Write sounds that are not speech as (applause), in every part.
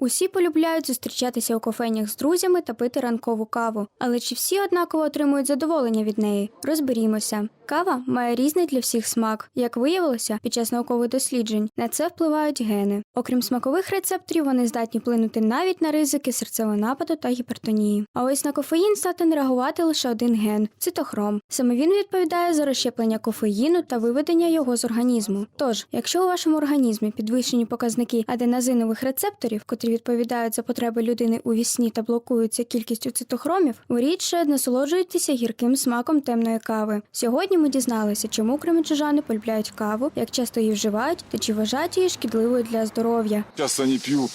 Усі полюбляють зустрічатися у кофейнях з друзями та пити ранкову каву. Але чи всі однаково отримують задоволення від неї? Розберімося. Кава має різний для всіх смак. Як виявилося, під час наукових досліджень на це впливають гени. Окрім смакових рецепторів, вони здатні вплинути навіть на ризики серцевого нападу та гіпертонії. А ось на кофеїн здатен реагувати лише один ген цитохром. Саме він відповідає за розщеплення кофеїну та виведення його з організму. Тож, якщо у вашому організмі підвищені показники аденозинових рецепторів, котрі відповідають за потреби людини у вісні та блокуються кількістю цитохромів, ви рідше насолоджуєтеся гірким смаком темної кави. Сьогодні ми дізналися, чому кременчужани полюбляють каву, як часто її вживають та чи вважають її шкідливою для здоров'я. Часто не пью, э,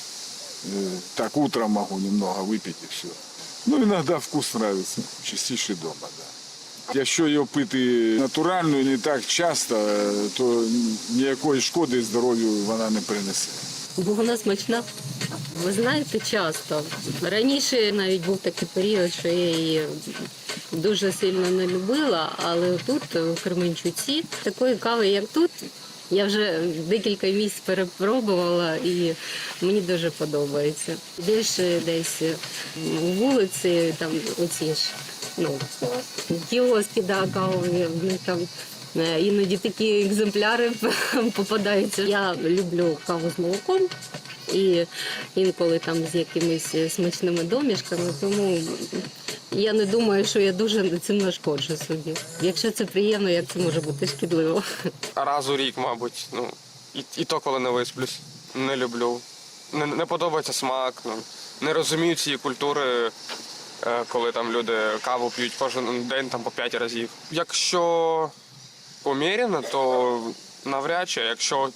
так утром могу немного выпить и все. Ну, иногда вкус нравится, частіше дома, да. Якщо її пити натуральну і не так часто, е, то ніякої шкоди здоров'ю вона не принесе. Бо вона смачна. Ви знаєте, часто. Раніше навіть був такий період, що я її дуже сильно не любила, але тут, в Кременчуці, такої кави, як тут, я вже декілька місць перепробувала і мені дуже подобається. Більше десь у вулиці, там оці ж ну, кіоски, да, кавові, там Е, Іноді такі екземпляри (laughs) попадаються. Я люблю каву з молоком і інколи там з якимись смачними домішками, тому я не думаю, що я дуже цим нашкоджу собі. Якщо це приємно, як це може бути шкідливо. раз у рік, мабуть. Ну, і, і то, коли не висплюсь. Не люблю. Не, не подобається смак. Ну, не розумію цієї культури, е, коли там люди каву п'ють кожен день там по 5 разів. Якщо поміряно, то навряд чи. Якщо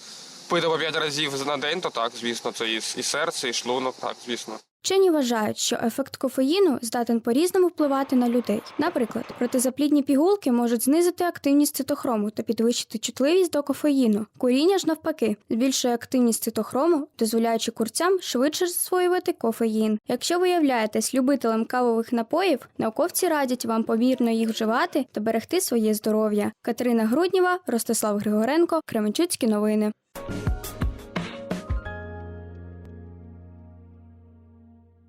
пити по 5 разів на день, то так, звісно, це і, і серце, і шлунок, так, звісно. Вчені вважають, що ефект кофеїну здатен по-різному впливати на людей. Наприклад, протизаплідні пігулки можуть знизити активність цитохрому та підвищити чутливість до кофеїну. Куріння ж навпаки збільшує активність цитохрому, дозволяючи курцям швидше засвоювати кофеїн. Якщо ви являєтесь любителем кавових напоїв, науковці радять вам помірно їх вживати та берегти своє здоров'я. Катерина Грудніва, Ростислав Григоренко, Кременчуцькі новини. you